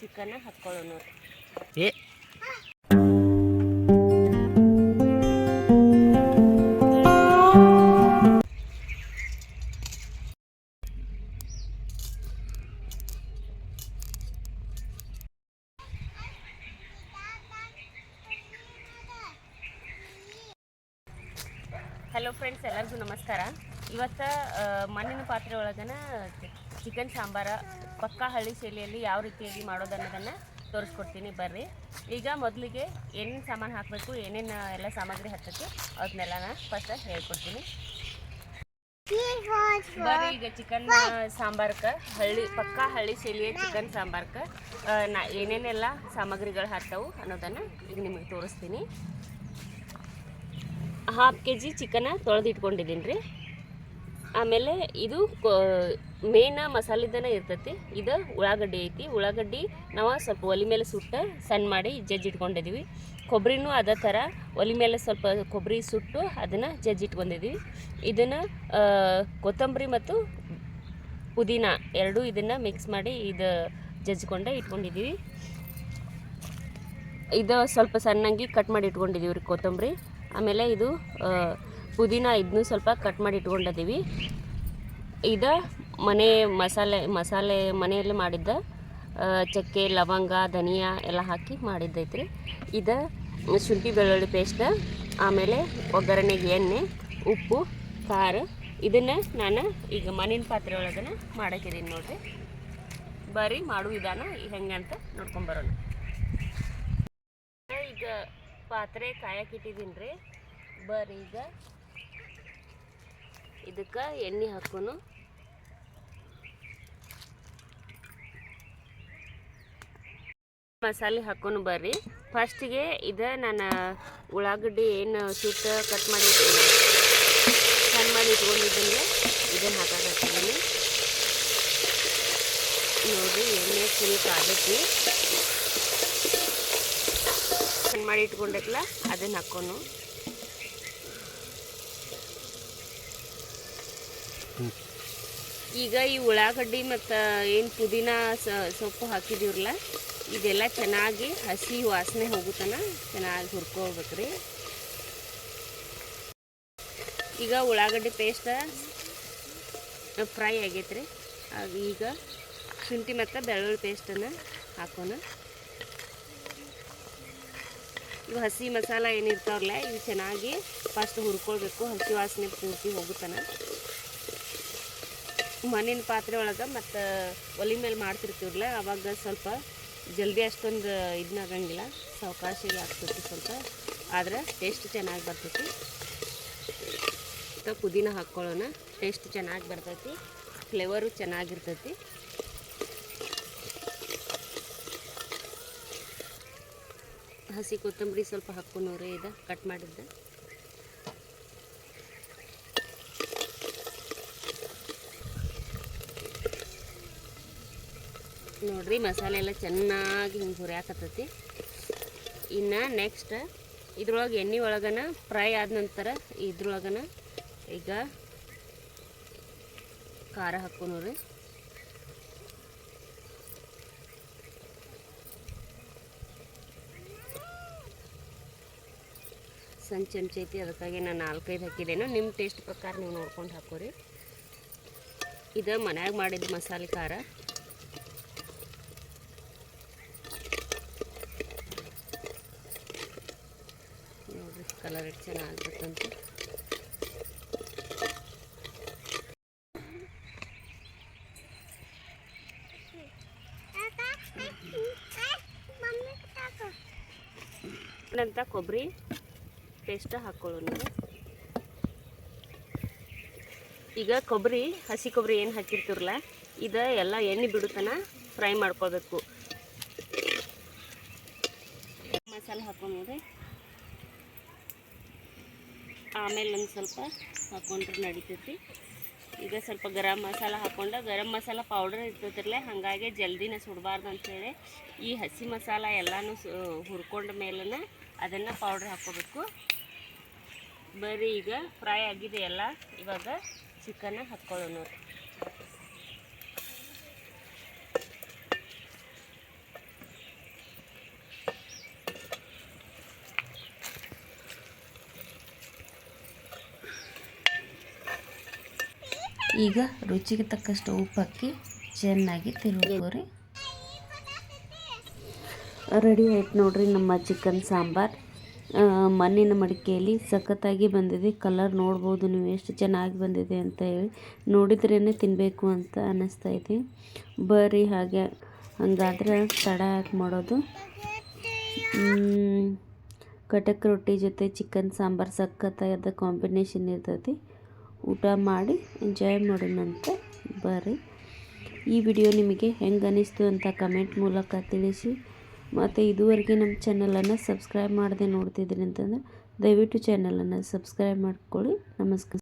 Chicken ಹಾಕ್ಕೊಳ್ಳೋಣ ಏ. Hello friends ಎಲ್ಲರಿಗೂ ನಮಸ್ಕಾರ. ಇವತ್ತು ಮಣ್ಣಿನ ಪಾತ್ರೆ ಒಳಗನ ಚಿಕನ್, ಸಾಂಬಾರ, ಪಕ್ಕಾ ಹಳ್ಳಿ ಶೈಲಿಯಲ್ಲಿ ಯಾವ ರೀತಿಯಾಗಿ ಮಾಡೋದನ್ನೋದನ್ನು ತೋರಿಸ್ಕೊಡ್ತೀನಿ, ಬರ್ರಿ. ಈಗ ಮೊದಲಿಗೆ ಏನೇನು ಸಾಮಾನು ಹಾಕಬೇಕು, ಏನೇನು ಎಲ್ಲ ಸಾಮಗ್ರಿ ಹಾಕಬೇಕು ಅದನ್ನೆಲ್ಲ ನಾನು ಫಸ್ಟ್ ಹೇಳ್ಕೊಡ್ತೀನಿ. ಬರ್ರಿ, ಈಗ ಚಿಕನ್ ಸಾಂಬಾರ್ಕ, ಹಳ್ಳಿ, ಪಕ್ಕಾ ಹಳ್ಳಿ ಶೈಲಿಯ ಚಿಕನ್, ಸಾಂಬಾರ್ಕ ನಾ, ಏನೇನೆಲ್ಲ ಸಾಮಗ್ರಿಗಳು ಹಾಕ್ತಾವು ಅನ್ನೋದನ್ನು ಈಗ ನಿಮಗೆ ತೋರಿಸ್ತೀನಿ. ಹಾಫ್ ಕೆ ಜಿ ಚಿಕನ ತೊಳೆದಿಟ್ಕೊಂಡಿದ್ದೀನಿ ರೀ. ಆಮೇಲೆ ಇದು ಮೇನ್ ಮಸಾಲೆದನ ಇರ್ತೈತಿ. ಇದು ಉಳ್ಳಾಗಡ್ಡಿ ಐತಿ. ಉಳ್ಳಾಗಡ್ಡಿ ನಾವು ಸ್ವಲ್ಪ ಒಲೆ ಮೇಲೆ ಸುಟ್ಟ ಸಣ್ಣ ಮಾಡಿ ಜಜ್ಜಿ ಇಟ್ಕೊಂಡಿದ್ದೀವಿ ಕೊಬ್ಬರಿನೂ ಅದೇ ಥರ ಒಲೆ ಮೇಲೆ ಸ್ವಲ್ಪ ಕೊಬ್ಬರಿ ಸುಟ್ಟು ಅದನ್ನು ಜಜ್ಜಿ ಇಟ್ಕೊಂಡಿದ್ದೀವಿ ಇದನ್ನು ಕೊತ್ತಂಬರಿ ಮತ್ತು ಪುದೀನ ಎರಡೂ ಇದನ್ನು ಮಿಕ್ಸ್ ಮಾಡಿ ಇದು ಜಜ್ಜಿಕೊಂಡೆ ಇಟ್ಕೊಂಡಿದ್ದೀವಿ ಇದು ಸ್ವಲ್ಪ ಸಣ್ಣಂಗಿ ಕಟ್ ಮಾಡಿ ಇಟ್ಕೊಂಡಿದ್ದೀವಿ ರೀ ಕೊತ್ತಂಬರಿ. ಆಮೇಲೆ ಇದು ಪುದೀನ ಇದನ್ನೂ ಸ್ವಲ್ಪ ಕಟ್ ಮಾಡಿ ಇಟ್ಕೊಂಡಿದ್ದೀವಿ ಇದು ಮನೆ ಮಸಾಲೆ ಮಸಾಲೆ ಮನೆಯಲ್ಲಿ ಮಾಡಿದ್ದ ಚಕ್ಕೆ, ಲವಂಗ, ಧನಿಯಾ ಎಲ್ಲ ಹಾಕಿ ಮಾಡಿದ್ದೈತ್ರಿ. ಇದು ಶುಂಠಿ ಬೆಳ್ಳುಳ್ಳಿ ಪೇಸ್ಟ ಆಮೇಲೆ ಒಗ್ಗರಣೆಗೆ ಎಣ್ಣೆ, ಉಪ್ಪು, ಖಾರ, ಇದನ್ನು ನಾನು ಈಗ ಮಣ್ಣಿನ ಪಾತ್ರೆ ಒಳಗನ ಮಾಡಾಕಿದ್ದೀನಿ ನೋಡಿರಿ. ಬರೀ ಮಾಡು ವಿಧಾನ ಹೆಂಗೆ ಅಂತ ನೋಡ್ಕೊಂಬರೋಣ ಈಗ ಪಾತ್ರೆ ಕಾಯಕ್ಕೆ ಇಟ್ಟಿದ್ದೀನಿ ರೀ ಬರೀ ಈಗ ಇದಕ್ಕೆ ಎಣ್ಣೆ ಹಾಕೋನು. ಮಸಾಲೆ ಹಾಕೊಂಡು ಬರ್ರಿ. ಫಸ್ಟಿಗೆ ಇದು ನಾನು ಉಳ್ಳಾಗಡ್ಡಿ ಏನು ಸುಟ್ಟ ಕಟ್ ಮಾಡಿ ಕಟ್ ಮಾಡಿ ಇಟ್ಕೊಂಡಿದ್ದೀನಿ ಇದನ್ನು ಹಾಕಾಕತ್ತೀನಿ. ನೋಡಿ ಎಣ್ಣೆ ಫುಲ್ ಕಾದಿ ಸಣ್ಣ ಮಾಡಿ ಇಟ್ಕೊಂಡೈತಲ್ಲ ಅದನ್ನು ಹಾಕೋನು. ಈಗ ಈ ಉಳ್ಳಾಗಡ್ಡಿ ಮತ್ತು ಏನು ಪುದೀನ ಸೊಪ್ಪು ಹಾಕಿದೀವ್ರಲ್ಲ? ಇದೆಲ್ಲ ಚೆನ್ನಾಗಿ ಹಸಿ ವಾಸನೆ ಹೋಗುತ್ತನ ಚೆನ್ನಾಗಿ ಹುರ್ಕೋಬೇಕ್ರಿ. ಈಗ ಉಳ್ಳಾಗಡ್ಡಿ ಪೇಸ್ಟ್ ಫ್ರೈ ಆಗೈತ್ರಿ. ಆಗ ಈಗ ಶುಂಠಿ ಮತ್ತು ಬೆಳ್ಳುಳ್ಳಿ ಪೇಸ್ಟನ್ನು ಹಾಕೋಣ. ಇವು ಹಸಿ ಮಸಾಲ ಏನಿರ್ತಾವಲ್ಲ ಇವು ಚೆನ್ನಾಗಿ ಫಸ್ಟ್ ಹುರ್ಕೊಳ್ಬೇಕು, ಹಸಿ ವಾಸನೆ ಪೂರ್ತಿ ಹೋಗುತ್ತಾನ ಮಣ್ಣಿನ ಪಾತ್ರೆ ಒಳಗೆ ಮತ್ತು ಒಲಿ ಮೇಲೆ ಮಾಡ್ತಿರ್ತೀವಲ್ಲ ಆವಾಗ ಸ್ವಲ್ಪ ಜಲ್ದಿ ಅಷ್ಟೊಂದು ಇದನ್ನಾಗಂಗಿಲ್ಲ ಸಾವಕಾಶಿಗೆ ಆಗ್ತೈತಿ ಸ್ವಲ್ಪ. ಆದ್ರೆ ಟೇಸ್ಟ್ ಚೆನ್ನಾಗಿ ಬರ್ತೈತಿ. ಮತ್ತು ಪುದೀನ ಹಾಕ್ಕೊಳ್ಳೋಣ. ಟೇಸ್ಟ್ ಚೆನ್ನಾಗಿ ಬರ್ತೈತಿ. ಫ್ಲೇವರು ಚೆನ್ನಾಗಿರ್ತೈತಿ. ಹಸಿ ಕೊತ್ತಂಬರಿ ಸ್ವಲ್ಪ ಹಾಕ್ಕೊಂಡ್ರೆ ಇದು ಕಟ್ ಮಾಡಿದ್ದೆ. ನೋಡ್ರಿ ಮಸಾಲೆ ಎಲ್ಲ ಚೆನ್ನಾಗಿ ಹಿಂಗೆ ಹುರಿಯಾಕತ್ತೈತಿ ಇನ್ನು ನೆಕ್ಸ್ಟ್ ಇದ್ರೊಳಗೆ ಎಣ್ಣೆ ಒಳಗನ ಫ್ರೈ ಆದ ನಂತರ ಇದ್ರೊಳಗನ ಈಗ ಖಾರ ಹಾಕ್ಕೊನೋರಿ ಸಣ್ಣ ಚಮಚ ಐತಿ ಅದಕ್ಕಾಗಿ ನಾನು ನಾಲ್ಕೈದು ಹಾಕಿದ್ದೇನೋ. ನಿಮ್ಮ ಟೇಸ್ಟ್ ಪ್ರಕಾರ ನೀವು ನೋಡ್ಕೊಂಡು ಹಾಕೋರಿ. ಇದು ಮನ್ಯಾಗ ಮಾಡಿದ ಮಸಾಲೆ ಖಾರ ನೋಡ್ರಿ ಕಲರ್ ಎಷ್ಟು ಚೆನ್ನಾಗಿರುತ್ತಂತ ನಂತರ ಕೊಬ್ಬರಿ ಪೇಸ್ಟ್ ಹಾಕ್ಕೊಳ್ಳೋಣ ಈಗ ಕೊಬ್ಬರಿ, ಹಸಿ ಕೊಬ್ಬರಿ ಏನು ಹಾಕಿರ್ತಿರಲ್ಲ, ಇದು ಎಲ್ಲ ಎಣ್ಣೆ ಬಿಡುತ್ತನ ಫ್ರೈ ಮಾಡ್ಕೋಬೇಕು. ಮಸಾಲೆ ಹಾಕೊಂಡ್ರೆ ಆಮೇಲೆ ಒಂದು ಸ್ವಲ್ಪ ಹಾಕೊಂಡ್ರೆ ನಡಿತೈತಿ. ಈಗ ಸ್ವಲ್ಪ ಗರಂ ಮಸಾಲ ಹಾಕೊಂಡ, ಗರಂ ಮಸಾಲ ಪೌಡರ್ ಇರ್ತೈತಿರಲ್ಲ ಹಾಗಾಗಿ ಜಲ್ದಿನ ಸುಡಬಾರ್ದು ಅಂಥೇಳಿ ಈ ಹಸಿ ಮಸಾಲ ಎಲ್ಲನೂ ಹುರ್ಕೊಂಡ ಮೇಲೇ ಅದನ್ನು ಪೌಡ್ರ್ ಹಾಕೋಬೇಕು. ಬರೀ ಈಗ ಫ್ರೈ ಆಗಿದೆ ಎಲ್ಲ ಇವಾಗ ಚಿಕನ್ನ ಹಾಕ್ಕೊಳ್ಳೋಣ ಈಗ ರುಚಿಗೆ ತಕ್ಕಷ್ಟು ಉಪ್ಪು ಹಾಕಿ ಚೆನ್ನಾಗಿ ರೀ ರೆಡಿ ಆಯ್ತು ನೋಡ್ರಿ ನಮ್ಮ ಚಿಕನ್ ಸಾಂಬಾರು. ಮಣ್ಣಿನ ಮಡಿಕೆಯಲ್ಲಿ ಸಖತ್ತಾಗಿ ಬಂದಿದೆ. ಕಲರ್ ನೋಡ್ಬೋದು ನೀವು ಎಷ್ಟು ಚೆನ್ನಾಗಿ ಬಂದಿದೆ ಅಂತ ಹೇಳಿ ನೋಡಿದ್ರೇ ತಿನ್ನಬೇಕು ಅಂತ ಅನ್ನಿಸ್ತಾ ಇದೆ. ಬರ್ರಿ ಹಾಗೆ, ಹಂಗಾದ್ರೆ ತಡ ಯಾಕೆ ಮಾಡೋದು. ಕಟಕ್ ರೊಟ್ಟಿ ಜೊತೆ ಚಿಕನ್ ಸಾಂಬಾರು ಸಖತ್ತಾದ ಕಾಂಬಿನೇಷನ್ ಇರ್ತೈತಿ ಊಟ ಮಾಡಿ ಎಂಜಾಯ್ ಮಾಡೋಣಂತೆ ಬರ್ರಿ. ಈ ವಿಡಿಯೋ ನಿಮಗೆ ಹೆಂಗೆ ಅನ್ನಿಸ್ತು ಅಂತ ಕಮೆಂಟ್ ಮೂಲಕ ತಿಳಿಸಿ. ಮತ್ತು ಇದುವರೆಗೆ ನಮ್ಮ ಚಾನಲನ್ನು ಸಬ್ಸ್ಕ್ರೈಬ್ ಮಾಡದೆ ನೋಡ್ತಿದ್ದೀರಿ ಅಂತಂದರೆ ದಯವಿಟ್ಟು ಚಾನಲನ್ನು ಸಬ್ಸ್ಕ್ರೈಬ್ ಮಾಡ್ಕೊಳ್ಳಿ. ನಮಸ್ಕಾರ.